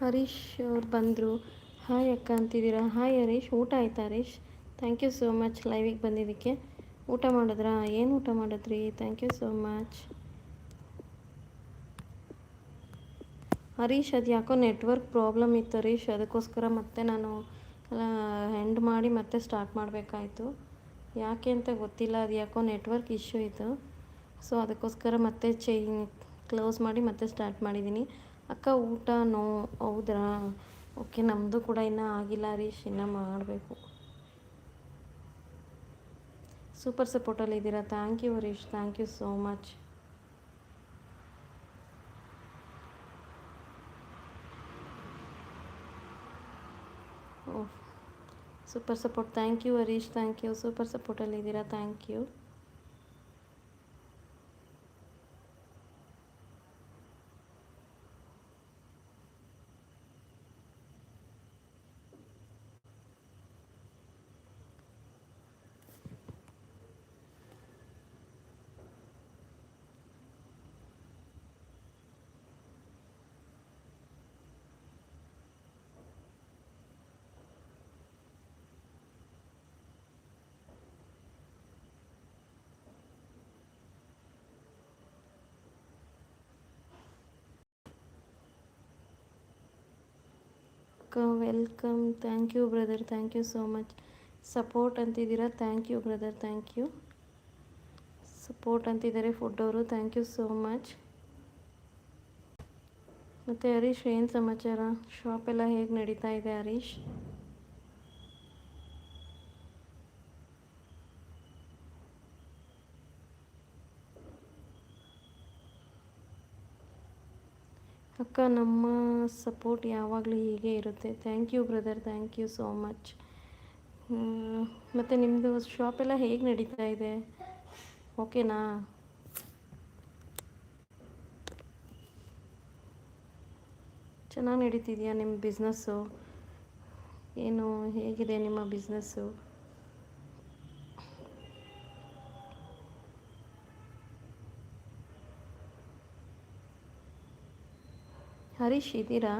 ಹರೀಶ್ ಅವ್ರು ಬಂದರು. ಹಾಯ್ ಅಕ್ಕ ಅಂತಿದ್ದೀರಾ? ಹಾಯ್ ಹರೀಶ್, ಊಟ ಆಯ್ತಾ Harish? Thank you so much ಲೈವಿಗೆ ಬಂದಿದ್ದಕ್ಕೆ. ಊಟ ಮಾಡಿದ್ರಾ? ಏನು ಊಟ ಮಾಡಿದ್ರಿ? Thank you so much Harish, ಅದು ಯಾಕೋ ನೆಟ್ವರ್ಕ್ ಪ್ರಾಬ್ಲಮ್ ಇತ್ತು ಹರೀಶ್. ಅದಕ್ಕೋಸ್ಕರ ಮತ್ತೆ ನಾನು ಎಂಡ್ ಮಾಡಿ ಮತ್ತೆ ಸ್ಟಾರ್ಟ್ ಮಾಡಬೇಕಾಯಿತು. ಯಾಕೆ ಅಂತ ಗೊತ್ತಿಲ್ಲ. ಅದು ಯಾಕೋ ನೆಟ್ವರ್ಕ್ ಇಶ್ಯೂ ಇತ್ತು. ಸೊ ಅದಕ್ಕೋಸ್ಕರ ಮತ್ತೆ ಚೈ ಕ್ಲೋಸ್ ಮಾಡಿ ಮತ್ತೆ ಸ್ಟಾರ್ಟ್ ಮಾಡಿದ್ದೀನಿ. ಅಕ್ಕ ಊಟ ನೋ ಹೌದ್ರಾ? ಓಕೆ ನಮ್ಮದು ಕೂಡ ಇನ್ನೂ ಆಗಿಲ್ಲ ರೀಶ್ ಇನ್ನೂ ಮಾಡಬೇಕು. ಸೂಪರ್ ಸಪೋರ್ಟಲ್ಲಿ ಇದ್ದೀರಾ? Thank you Harish thank you so much oh super support thank you Harish thank you super ಸಪೋರ್ಟಲ್ಲಿ ಇದ್ದೀರಾ? Thank you welcome thank you brother thank you so much support ಅಂತಿದ್ದೀರಾ? Thank you brother thank you support ಅಂತಿದ್ದಾರೆ food ಅವರು. Thank you so much ಮತ್ತು ಹರೀಶ್, ಏನು ಸಮಾಚಾರ? Shop ಎಲ್ಲ ಹೇಗೆ ನಡೀತಾ ಇದೆ ಹರೀಶ್? ಅಕ್ಕ, ನಮ್ಮ ಸಪೋರ್ಟ್ ಯಾವಾಗಲೂ ಹೀಗೆ ಇರುತ್ತೆ. Thank you brother thank you so much ಮತ್ತು ನಿಮ್ಮದು ಶಾಪೆಲ್ಲ ಹೇಗೆ ನಡೀತಾ ಇದೆ? ಓಕೆನಾ ಚೆನ್ನಾಗಿ ನಡೀತಿದೆಯಾ ನಿಮ್ಮ ಬಿಸ್ನೆಸ್ಸು ಏನು ಹೇಗಿದೆ ನಿಮ್ಮ ಬಿಸ್ನೆಸ್ಸು ಹರೀಶ್ ಇದ್ದೀರಾ